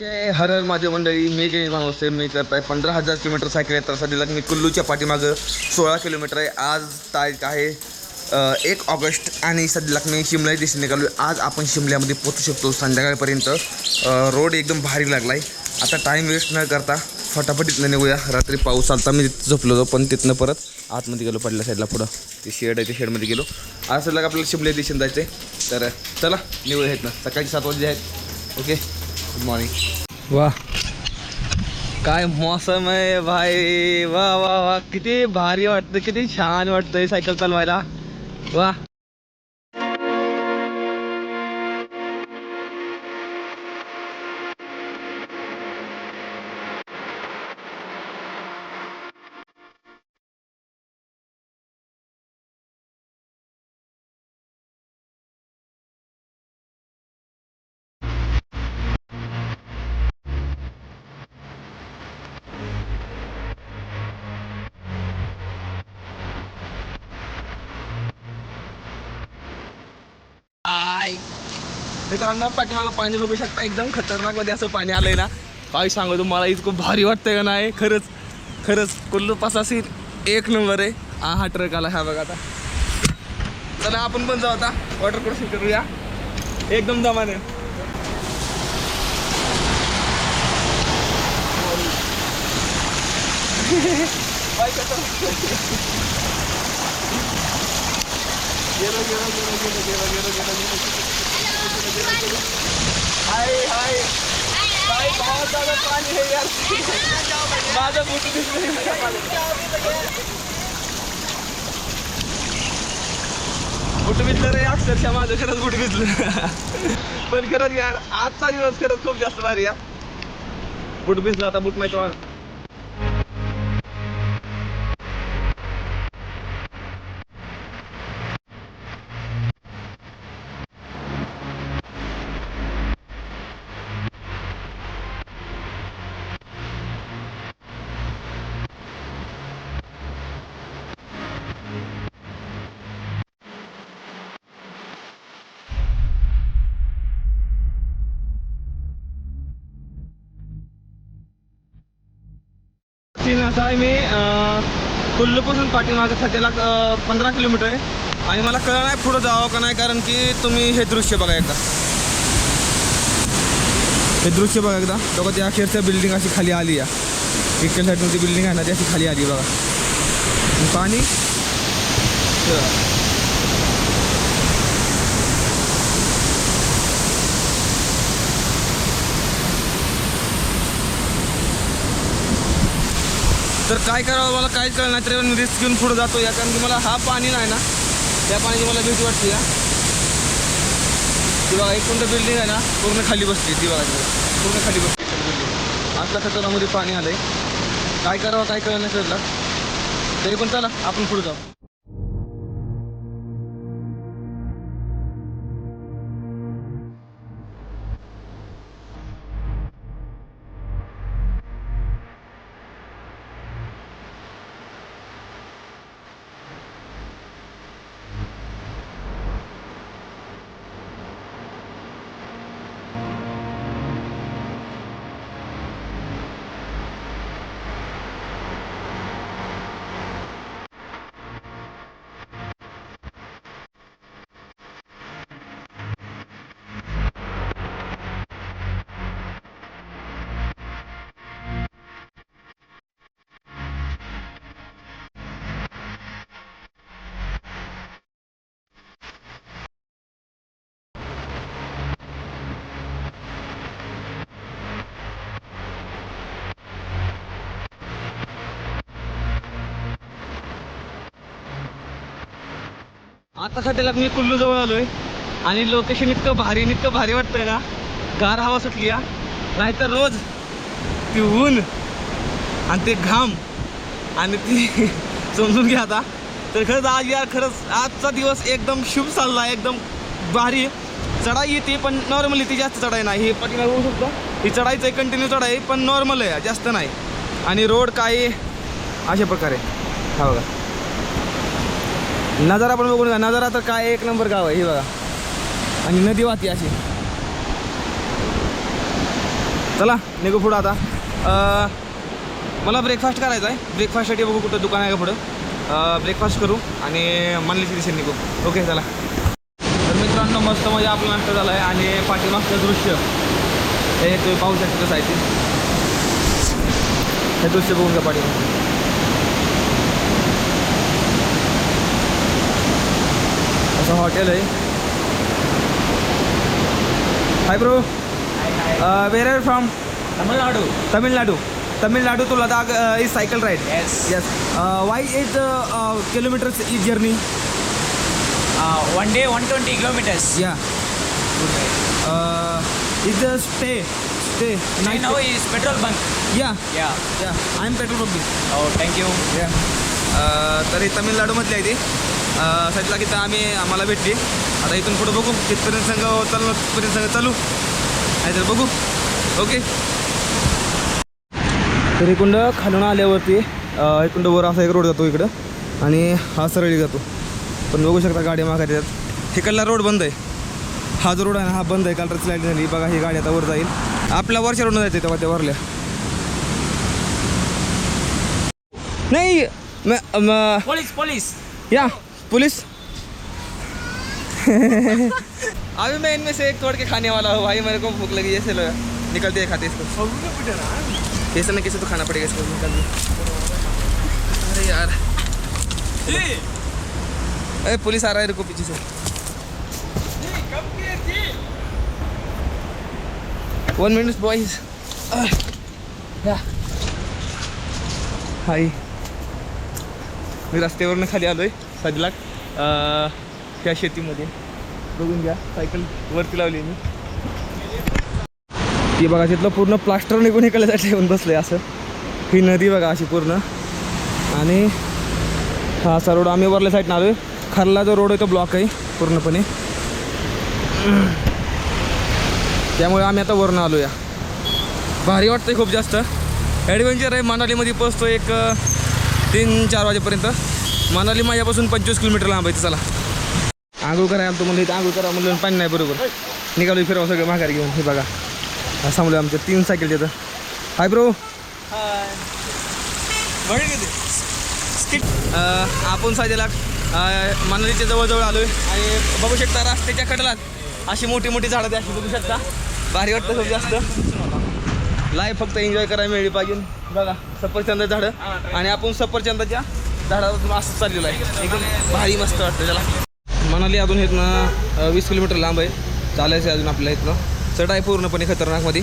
जय हर हर माझे मंडळी मी जे माणूस आहे मी करताय पंधरा हजार किलोमीटर सायकल यात्रा सध्याला मी कुल्लूच्या पाठीमागं सोळा किलोमीटर आहे. आज तारीख आहे एक ऑगस्ट आणि सध्याला मी शिमला दिशेने निघालो आज आपण शिमल्यामध्ये पोचू शकतो संध्याकाळपर्यंत. रोड एकदम भारी लागला आहे आता टाईम वेस्ट न करता फटाफट इथनं निघूया. रात्री पाऊस आलता मी तिथं झोपलो होतो पण तिथनं परत आतमध्ये गेलो पडल्या साईडला पुढं. ते शेड आहे ते शेडमध्ये गेलो. आज सध्या आपल्याला शिमल्या दिशेने जायचं आहे तर चला निघूया आहेत ना सकाळी सात वाजले आहेत. ओके? गुड मॉर्निंग वा काय मौसम आहे भाई. वा वा वा किती भारी वाटतं किती छान वाटतंय सायकल चालवायला. वा मित्रांना पाठीमागं पाणी बघू शकता. एकदम खतरनाकमध्ये असं पाणी आलंय ना. काय सांगू तुम्हाला इतकं भारी वाटतंय का नाही? खरंच खरंच कुल्लू पासासी एक नंबर आहे. हा हा ट्रक आला. ह्या बघा आता. चला आपण पण जाऊ आता. वॉटर क्रॉसिंग करूया. एकदम जमाने गेलो गेलो गेलं गेलो गेलं गेलं गेलं. हाय हाय. काय बहुत ज्यादा पाणी है यार. माझं बुट बुट भिजलं रे अक्षरशः माझं खरंच बुट भिजलं पण खरंच यार आजचा दिवस खरंच खूप जास्त भारी या बुट भिजलं आता बुट माहिती सीन असा आहे मी अं, कुल्लूपासून पाठीमागं सध्याला पंधरा किलोमीटर आहे. आणि मला कळलं नाही पुढं जावं का नाही कारण की तुम्ही हे दृश्य बघा एकदा. हे दृश्य बघा एकदा. बघा त्या अखेरच्या बिल्डिंग अशी खाली आली या. इकडच्या साईडमध्ये बिल्डिंग आहे ना ती अशी खाली आली बघा. पाणी? तर काय करावं मला काहीच कळलं नाही तरी मी रिस्क घेऊन पुढे जातो या कारण की मला हा पाणी नाही ना त्या पाण्याची मला भीती वाटते या ती बघा एक कोणतं बिल्डिंग आहे ना पूर्ण खाली बसते ती बघा पूर्ण खाली बसते बिल्डिंग आतल्या खतरामध्ये पाणी आहे काय करावं काय कळलं नाही कळलं तरी पण चला आपण पुढे जाऊ. आता सध्याला मी कुल्लू जवळ आलोय. आणि लोकेशन इतकं भारी इतकं भारी वाटतंय ना. गार हवा सुटली या नाहीतर रोज ती ऊन आणि ते घाम आणि ती समजून घ्या आता. तर खरंच आज यार खरंच आजचा दिवस एकदम शुभ चालला एकदम भारी. चढाई येते पण नॉर्मल येते जास्त चढाई नाही. हे पाठीमागे होऊ शकतो. ही चढाईचं आहे कंटिन्यू चढाई पण नॉर्मल आहे जास्त नाही. आणि रोड काय अशा प्रकारे. हा बघा. नजारा पण बघून घ्या. नजारा तर काय एक नंबर गाव आहे हे बघा. आणि नदी वाहती अशी. चला निघू पुढं आता. मला ब्रेकफास्ट करायचा आहे ब्रेकफास्टसाठी बघू कुठं दुकान आहे का पुढं. ब्रेकफास्ट करू आणि मनलीची दिशेने निघू. ओके चला. तर मित्रांनो मस्त मजा आपला नाश्ता झाला आहे आणि पाठीमागचं दृश्य. हे तुम्ही पाहू शकता कसं आहे ते हे दृश्य बघून घ्या पाठीमाग असं हॉटेल आहे. Hi bro where are from Nadu. Tamil Nadu Tamil Nadu to Ladakh is cycle ride Yes. Yes why is kilometres is journey Uh, one day, 120 kilometers. Yeah is stay stay Right now is petrol bunk. Yeah Yeah. Yeah I am petrol Oh, thank you. या तरी तामिळनाडूमधली आहे ती. साईडला की आम्ही आम्हाला भेटली. आता इथून पुढे बघू कितपर्यंत संघ चालू तिथपर्यंत संघ चालू. नाहीतर बघू. ओके. तर इकुंड खालून आल्यावरती अं, इकुंड वर असा एक रोड जातो इकडं. आणि हा सरळी जातो. पण बघू शकता गाड्या मागायला येतात. इकडला रोड बंद आहे. हा जो रोड आहे ना हा बंद आहे. काल स्लाईड झाली. बघा ही गाडी आता वर जाईल. आपल्या वरच्या रोडनं जायचं तेव्हा त्या वरल्या. नाही Police, police. या. पुलिस? अभी मैं इनमें से एक तोड़ के खाने वाला हूँ भाई मेरे को भूख लगी ऐसे लगा निकलते है खाते इसको। कैसे ना कैसे तो खाना पड़ेगा इसको निकल अरे यार। अरे पुलिस आ रहा है रुको पीछे से। One minute boys hi. मी रस्त्यावरनं खाली आलोय सजलाक त्या शेतीमध्ये. बघून घ्या सायकल वरती लावली मी. ती बघा तिथलं पूर्ण प्लास्टर निघून इकडल्यासाठी येऊन बसलंय असं. ही नदी बघा अशी पूर्ण. आणि हा असा रोड आम्ही वरल्या साईडनं आलोय. खाल्ला जो रोड आहे तो ब्लॉक आहे पूर्णपणे. त्यामुळे आम्ही आता वरनं आलो या भारी वाटतंय खूप जास्त. ॲडव्हेंचर आहे मनालीमध्ये पोचतो एक तीन चार वाजेपर्यंत. मनाली माझ्यापासून पंचवीस किलोमीटर लांब आहे चला. आंघोळ करायला आलतो म्हणलं इथं आंघोळ करा म्हणलं पाणी नाही बरोबर. निघालो फिरावं सगळं माघारी घेऊन हे बघा. हा आमच्या तीन सायकल तिथं. हाय ब्रो आपण साजेला मनालीच्या जवळजवळ आलो आहे आणि बघू शकता रस्त्याच्या कडलात अशी मोठी मोठी झाडं ते अशी बघू शकता. भारी वाटतं खूप जास्त. लाईफ फक्त एन्जॉय करायला मिळली पाहिजे. बघा सफरचंद झाडं. आणि आपण सफरचंदाच्या झाडावर असं चाललेलं आहे. एकदम भारी मस्त वाटतं त्याला. मनाली अजून इथनं वीस किलोमीटर लांब आहे. चालायचं आहे अजून आपल्या इथनं. चढ आहे पूर्णपणे खतरनाकमध्ये.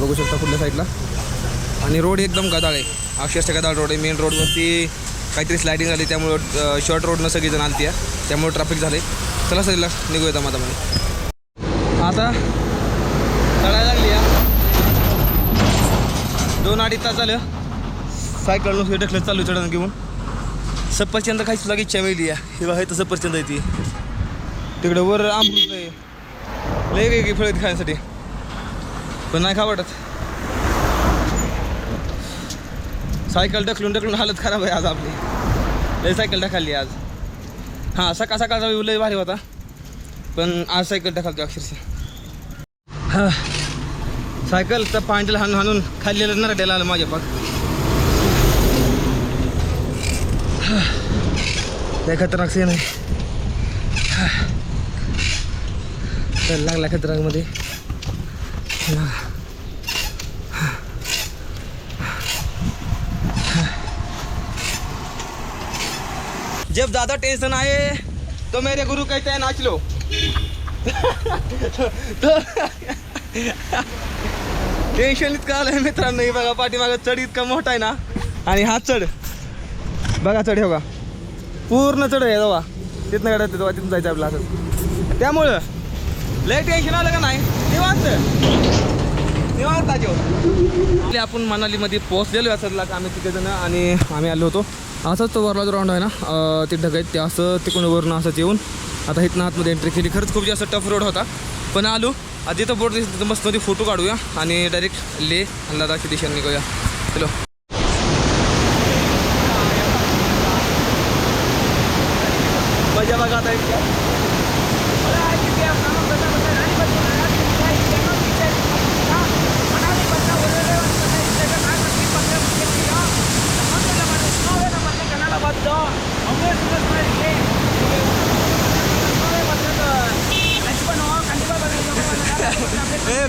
बघू शकता कुठल्या साईडला. आणि रोड एकदम गदाळ आहे. अक्षरशः गदाळ रोड आहे. मेन रोडवरती काहीतरी स्लायडिंग झाली त्यामुळं शॉर्ट रोडनं सगळीजण आलती आहे. त्यामुळे ट्रॅफिक झालं आहे चला सगळीला निघूया माझ्यामध्ये आता चढायला लागली या. दोन अडीच तास झालं. सायकल नुसतं ढकलत चालू चढण घेऊन. सफरचंद खायची सुद्धा इच्छा मिळली हे बघा इथं सफरचंद आहे ती. तिकडं वर आंबूस आहे. लय वेगळी फळ आहेत खाण्यासाठी. पण नाही खा वाटत. सायकल ढकलून ढकलून हालत खराब आहे आज आपली. लय सायकल ढकालली आज. हां सकाळ सकाळचा व्यू लय भारी होता. पण आज सायकल ढकालतो अक्षरशः. हां. सायकल तर हाणून हाणून खाल्लेलं नरट्याला आलं माझ्या पाक. लय खतरनाक सीन आहे. तर लागला खतरनाकमध्ये. जब ज़्यादा टेंशन आए तो मेरे गुरु कहते हैं नाच लो। तो टेन्शन इतकं आलं मित्रांनो बघा पाठीमागं चढ इतका मोठा आहे ना आणि हा चढ. बघा चढ हे बघा. पूर्ण चढ आहे बाबा तिथनं गाड्या तेव्हा तिथून जायचं आपलं असं त्यामुळं लय टेन्शन आलं का नाही? निवांत. निवांत आजो हो. आपण मनालीमध्ये पोहोचलेलो आहे असं लाग आम्ही तिथेजण आणि आम्ही आलो होतो. असंच तो वरला जो राऊंड आहे ना ते ढगायत ते असं तिकडून वरून असंच येऊन आता इथनं आतमध्ये एंट्री केली. खरंच खूप जास्त टफ रोड होता. पण आलो. आधी तर बोर्ड दिसतं मस्त मध्ये फोटो काढूया आणि डायरेक्ट ले आणि लडाखची दिशेने निघूया. हॅलो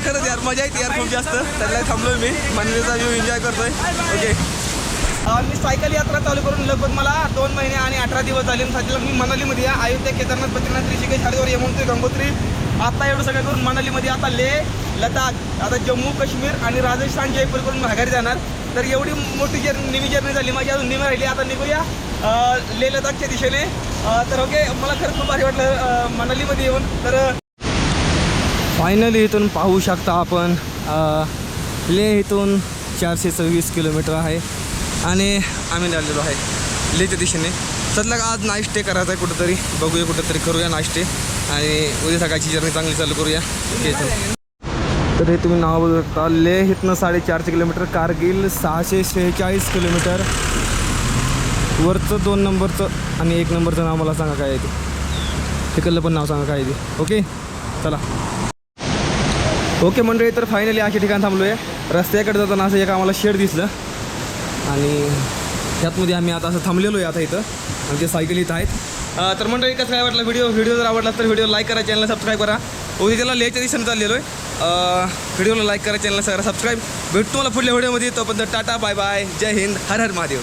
खरंच यार मजा येते यार खूप जास्त त्याला थांबलोय मी मनवीचा व्यू एन्जॉय करतोय ओके मी सायकल यात्रा चालू करून लगभग मला दोन महिने आणि अठरा दिवस झाले. सध्याला मी मनालीमध्ये या अयोध्या केदारनाथ बद्रीनाथ ऋषिकेश हरिद्वार यमुनोत्री गंगोत्री. आता एवढं सगळं करून मनालीमध्ये आता लेह लडाख आता जम्मू काश्मीर आणि राजस्थान जयपूर करून माघारी जाणार. तर एवढी मोठी जर्नी निमी जर्नी झाली. माझी अजून निमी राहिली. आता निघूया लेह लडाखच्या दिशेने. तर ओके मला खरंच खूप भारी वाटलं मनालीमध्ये येऊन. तर फायनली इथून पाहू शकता आपण लेह इथून चारशे सव्वीस किलोमीटर आहे. आणि आम्ही निघालेलो आहे. लेच्या दिशेने. सतलग आज नाईट स्टे करायचा आहे कुठंतरी. बघूया कुठंतरी करूया नाईट स्टे आणि उद्या सकाळची जर्नी चांगली चालू करूया. ओके तर हे तुम्ही नाव बघू शकता. लेह इथनं साडेचारशे किलोमीटर कारगिल सहाशे शेहेचाळीस किलोमीटर. वरचं दोन नंबरचं आणि एक नंबरचं नाव मला सांगा काय आहे ते. तिकडलं पण नाव सांगा काय आहे ते. ओके चला. ओके मंडळी तर फायनली अशा ठिकाण थांबलो आहे रस्त्याकडे जाताना असं एक आम्हाला शेड दिसलं. आणि त्यातमध्ये आम्ही आता असं थांबलेलो आहे आता इथं. आमच्या सायकल इथं आहेत. तर मंडळी कसं काय वाटलं व्हिडिओ व्हिडिओ जर आवडला तर व्हिडिओ लाईक करा चॅनलला सबस्क्राईब करा. उद्या त्याला लेच्या दिशेने चाललेलो आहे व्हिडिओला लाईक करा चॅनलला सगळं सबस्क्राईब भेटतो मला पुढल्या व्हिडिओमध्ये तोपर्यंत टाटा बाय बाय जय हिंद. हर हर महादेव.